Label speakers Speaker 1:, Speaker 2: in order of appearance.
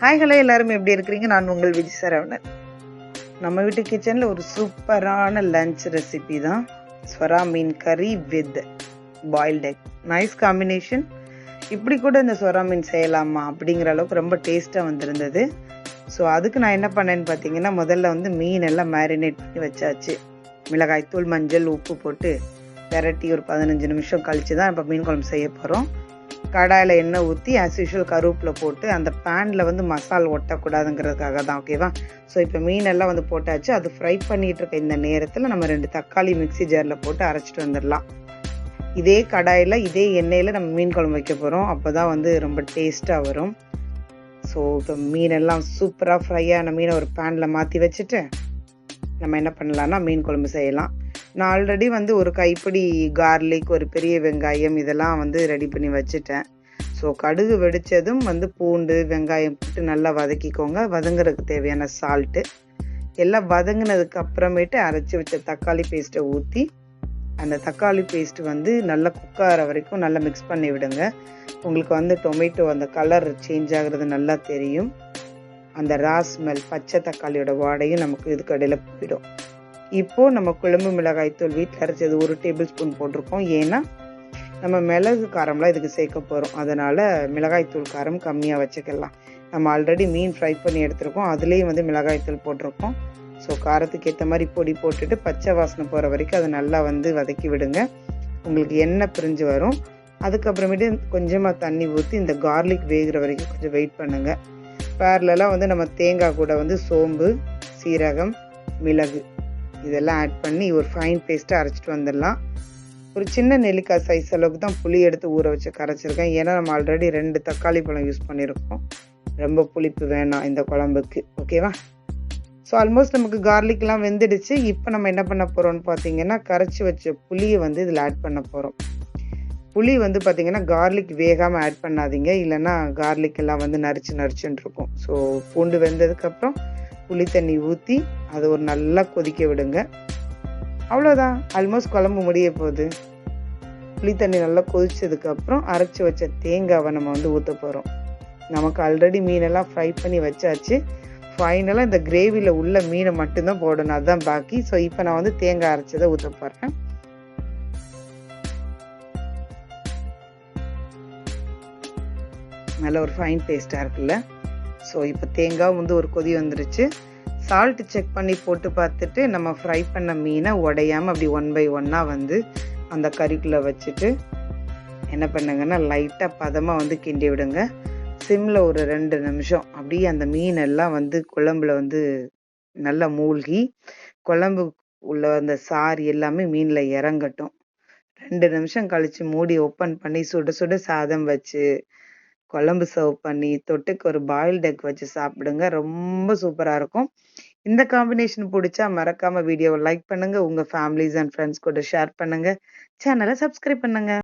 Speaker 1: Hi hello எல்லாரும். எப்படி இருக்கிறீங்க? நான் உங்கள் விஜய் சரவணன். நம்ம வீட்டு கிச்சனில் ஒரு சூப்பரான லஞ்ச் ரெசிபி தான். ஸ்வரா மீன் கறி with boiled egg nice combination இப்படி கூட இந்த ஸ்வரா மீன் செய்யலாமா அப்படிங்கிற அளவுக்கு ரொம்ப டேஸ்ட்டாக வந்திருந்தது. ஸோ அதுக்கு நான் என்ன பண்ணேன்னு பார்த்தீங்கன்னா முதல்ல வந்து மீன் எல்லாம் மேரினேட் பண்ணி வச்சாச்சு. மிளகாய் தூள் மஞ்சள் உப்பு போட்டு விரட்டி ஒரு பதினஞ்சு நிமிஷம் கழிச்சு தான் இப்போ மீன் குழம்பு செய்ய போகிறோம் கடாயில் எண்ணெய் ஊற்றி ஆஸ் யூஷுவல் கருவேப்பில் போட்டு அந்த பேனில் வந்து மசால் ஒட்டக்கூடாதுங்கிறதுக்காக தான் ஓகேவா ஸோ இப்போ மீனெல்லாம் வந்து போட்டாச்சு. அது ஃப்ரை பண்ணிகிட்ருக்க இருக்க இந்த நேரத்தில் நம்ம ரெண்டு தக்காளி மிக்ஸி ஜாரில் போட்டு அரைச்சிட்டு வந்துடலாம். இதே கடாயில் இதே எண்ணெயில் நம்ம மீன் குழம்பு வைக்க போகிறோம் அப்போ தான் வந்து ரொம்ப டேஸ்ட்டாக வரும். ஸோ இப்போ மீனெல்லாம் சூப்பராக ஃப்ரை ஆன மீனை ஒரு பேனில் மாற்றி வச்சுட்டு நம்ம என்ன பண்ணலான்னா மீன் குழம்பு செய்யலாம். நான் ஆல்ரெடி வந்து ஒரு கைப்பிடி கார்லிக் ஒரு பெரிய வெங்காயம் இதெல்லாம் வந்து ரெடி பண்ணி வச்சுட்டேன். ஸோ கடுகு வெடித்ததும் வந்து பூண்டு வெங்காயம் போட்டு நல்லா வதக்கிக்கோங்க. வதங்குறதுக்கு தேவையான சால்ட்டு எல்லாம் வதங்கினதுக்கு அப்புறமேட்டு அரைச்சி வச்ச தக்காளி பேஸ்ட்டை ஊற்றி அந்த தக்காளி பேஸ்ட் வந்து நல்லா குக் ஆகிற வரைக்கும் நல்லா மிக்ஸ் பண்ணி விடுங்க. உங்களுக்கு வந்து டொமேட்டோ அந்த கலர் சேஞ்ச் ஆகுறது நல்லா தெரியும். அந்த ரா ஸ்மெல் பச்சை தக்காளியோட வாடையும் நமக்கு இதுக்கு போயிடும். இப்போது நம்ம குழம்பு மிளகாய்த்தூள் வீட்டில் அரைச்சது ஒரு டேபிள் ஸ்பூன் போட்டிருக்கோம். ஏன்னா நம்ம மிளகு காரம்லாம் இதுக்கு சேர்க்க போகிறோம் அதனால் மிளகாய்த்தூள் காரம் கம்மியாக வச்சுக்கலாம். நம்ம ஆல்ரெடி மீன் ஃப்ரை பண்ணி எடுத்திருக்கோம். அதுலேயும் வந்து மிளகாய்த்தூள் போட்டிருக்கோம். ஸோ காரத்துக்கு ஏற்ற மாதிரி பொடி போட்டுட்டு பச்சை வாசனை போகிற வரைக்கும் அதை நல்லா வந்து வதக்கி விடுங்க. உங்களுக்கு எண்ணெய் பிரிஞ்சு வரும். அதுக்கப்புறமேட்டு கொஞ்சமாக தண்ணி ஊற்றி இந்த கார்லிக் வேகிற வரைக்கும் கொஞ்சம் வெயிட் பண்ணுங்கள் பேரலெலாம் வந்து நம்ம தேங்காய் கூட வந்து சோம்பு சீரகம் மிளகு இதெல்லாம் ஆட் பண்ணி ஒரு ஃபைன் பேஸ்ட்டாக அரைச்சிட்டு வந்துடலாம். ஒரு சின்ன நெல்லிக்காய் சைஸ் அளவுக்கு தான் புளி எடுத்து ஊற வச்சு கரைச்சிருக்கேன். ஏன்னா நம்ம ஆல்ரெடி ரெண்டு தக்காளி பழம் யூஸ் பண்ணியிருக்கோம் ரொம்ப புளிப்பு வேணாம் இந்த குழம்புக்கு. ஓகேவா ஸோ ஆல்மோஸ்ட் நமக்கு கார்லிக்லாம் வெந்துடுச்சு. இப்போ நம்ம என்ன பண்ண போகிறோம்னு பார்த்தீங்கன்னா கரைச்சி வச்ச புளியை வந்து இதில் ஆட் பண்ண போகிறோம் புளி வந்து பார்த்தீங்கன்னா கார்லிக் வேகாமல் ஆட் பண்ணாதீங்க. இல்லைன்னா கார்லிக் எல்லாம் வந்து நரிச்சு நரிச்சுன்னு இருக்கும் ஸோ பூண்டு வெந்ததுக்கப்புறம் புளி தண்ணி ஊற்றி அதை ஒரு நல்லா கொதிக்க விடுங்க. அவ்வளோதான் ஆல்மோஸ்ட் குழம்பு முடிய போகுது. புளி தண்ணி நல்லா கொதிச்சதுக்கப்புறம் அரைச்சி வச்ச தேங்காவை நம்ம வந்து ஊற்ற போகிறோம் நமக்கு ஆல்ரெடி மீனெல்லாம் ஃப்ரை பண்ணி வச்சாச்சு. ஃபைனலாக இந்த கிரேவியில் உள்ள மீனை மட்டும்தான் போடணும். அதுதான் பாக்கி. ஸோ இப்போ நான் வந்து தேங்காய் அரைச்சதை ஊற்ற போகிறேன் நல்ல ஒரு ஃபைன் டேஸ்ட்டாக இருக்குல்ல? ஸோ இப்போ தேங்காய் வந்து ஒரு கொதி வந்துருச்சு. சால்ட் செக் பண்ணி போட்டு பார்த்துட்டு நம்ம ஃப்ரை பண்ண மீனை உடையாமல் அப்படி ஒன் பை ஒன்னாக வந்து அந்த கறிக்குள்ளே வச்சுட்டு என்ன பண்ணுங்கன்னா லைட்டாக பதமாக வந்து கிண்டி விடுங்க. சிம்மில் ஒரு ரெண்டு நிமிஷம். அப்படியே அந்த மீன் எல்லாம் வந்து குழம்புல வந்து நல்லா மூழ்கி குழம்பு உள்ள அந்த சாறு எல்லாமே மீனில் இறங்கட்டும். ரெண்டு நிமிஷம் கழித்து மூடி ஓப்பன் பண்ணி சுட சுட சாதம் வச்சு குழம்பு சர்வ் பண்ணி தொட்டுக்கு ஒரு பாயில்ட் எக் வச்சு சாப்பிடுங்க. ரொம்ப சூப்பராக இருக்கும். இந்த காம்பினேஷன் பிடிச்சா மறக்காம வீடியோவை லைக் பண்ணுங்க. உங்க ஃபேமிலிஸ் அண்ட் ஃப்ரெண்ட்ஸ் கூட ஷேர் பண்ணுங்க. சேனலை சப்ஸ்கிரைப் பண்ணுங்க.